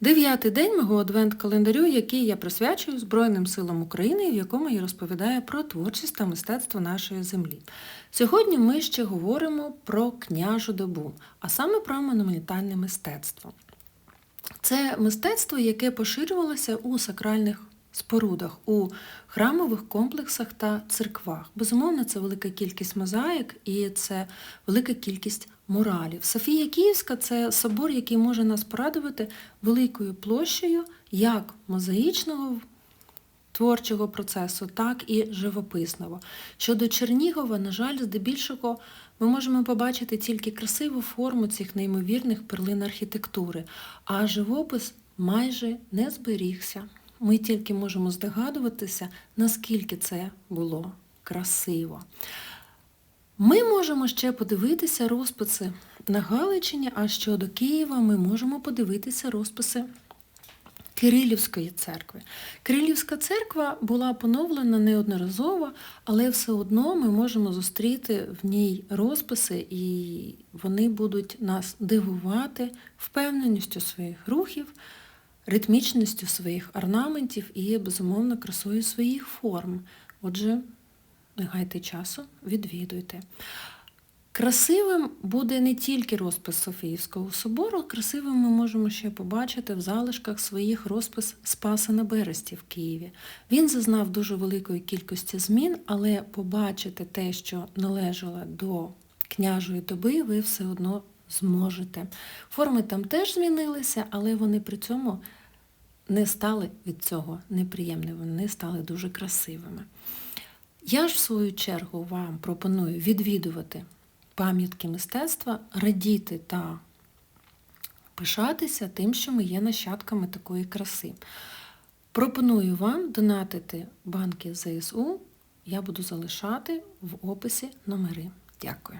Дев'ятий день мого адвент-календарю, який я присвячую Збройним силам України, в якому я розповідаю про творчість та мистецтво нашої землі. Сьогодні ми ще говоримо про княжу добу, а саме про монументальне мистецтво. Це мистецтво, яке поширювалося у сакральних спорудах, у храмових комплексах та церквах. Безумовно, це велика кількість мозаїк і це велика кількість муралів. Софія Київська це собор, який може нас порадувати великою площею як мозаїчного творчого процесу, так і живописного. Щодо Чернігова, на жаль, здебільшого ми можемо побачити тільки красиву форму цих неймовірних перлин архітектури, а живопис майже не зберігся. Ми тільки можемо здогадуватися, наскільки це було красиво. Ми можемо ще подивитися розписи на Галичині, а щодо Києва ми можемо подивитися розписи Кирилівської церкви. Кирилівська церква була поновлена неодноразово, але все одно ми можемо зустріти в ній розписи, і вони будуть нас дивувати впевненістю своїх рухів, ритмічністю своїх орнаментів і, безумовно, красою своїх форм. Отже, не гайте часу, відвідуйте. Красивим буде не тільки розпис Софіївського собору, красивим ми можемо ще побачити в залишках своїх розпис Спаса на Бересті в Києві. Він зазнав дуже великої кількості змін, але побачити те, що належало до княжої доби, ви все одно зможете. Форми там теж змінилися, але вони при цьому не стали від цього неприємними, вони стали дуже красивими. Я ж, в свою чергу, вам пропоную відвідувати пам'ятки мистецтва, радіти та пишатися тим, що ми є нащадками такої краси. Пропоную вам донатити банки ЗСУ. Я буду залишати в описі номери. Дякую.